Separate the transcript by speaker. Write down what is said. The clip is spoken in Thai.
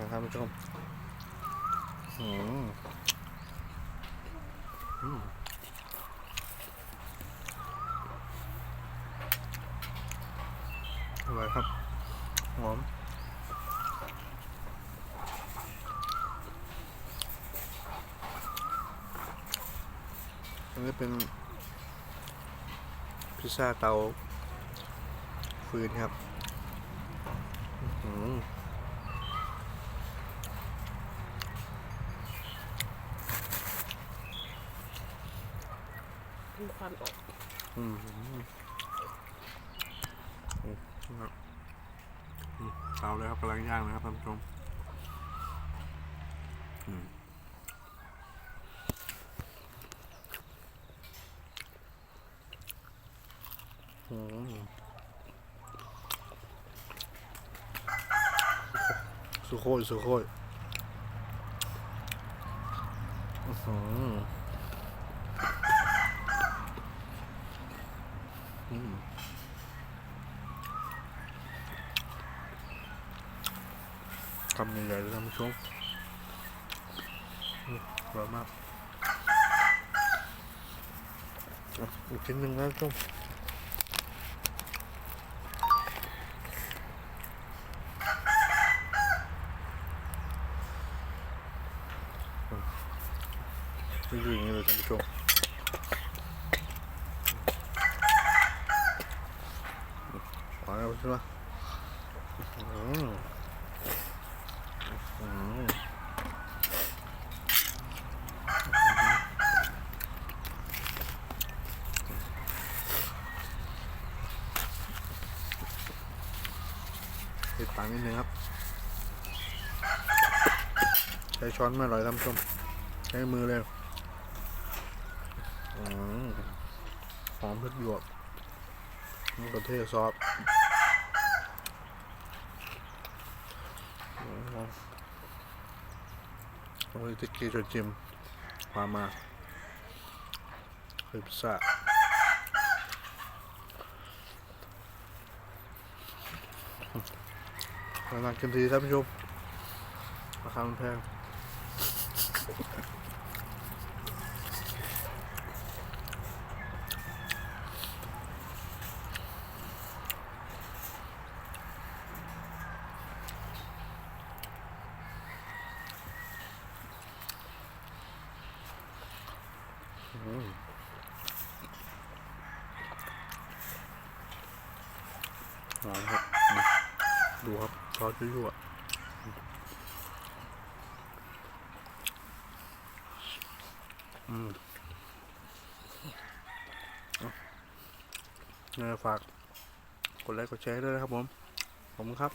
Speaker 1: นะครับผู้ชมอืมอืมอร่อยครับหอมอันนี้เป็นพิซซ่าเตาฟืนครับอื้อหือ
Speaker 2: มีควันออก
Speaker 1: อืมครับเตาเลยครับกำลังย่างนะครับท่านผู้ชมอืมอืมสุโคยสุโคยอื้อม คำใหญ่ๆเลยท่านผู้ชมอร่อยมากอีกชิ้นหนึ่งนะท่านผู้ชมไม่อยู่อย่างนี้เลยท่านผู้ชมขอแล้วใช่ไหมอืมอืม เผ็ดปากนิดนึงครับใช้ช้อนไม่อร่อยท่านผู้ชมใช้มือเลยอืมหอมพริกหยวกมะเขือเทศซอสอืมต้องให้ติ๊กกี้จนจิมมามาคือพิซซ่า ราคาเต็มทีท่านผู้ชมราคามันแพงอืมหอมครับ ดูครับซอสยั่วอืมเอาเนี่ยฝากกดไลค์กดแชร์ด้วยนะครับผม ผมครับ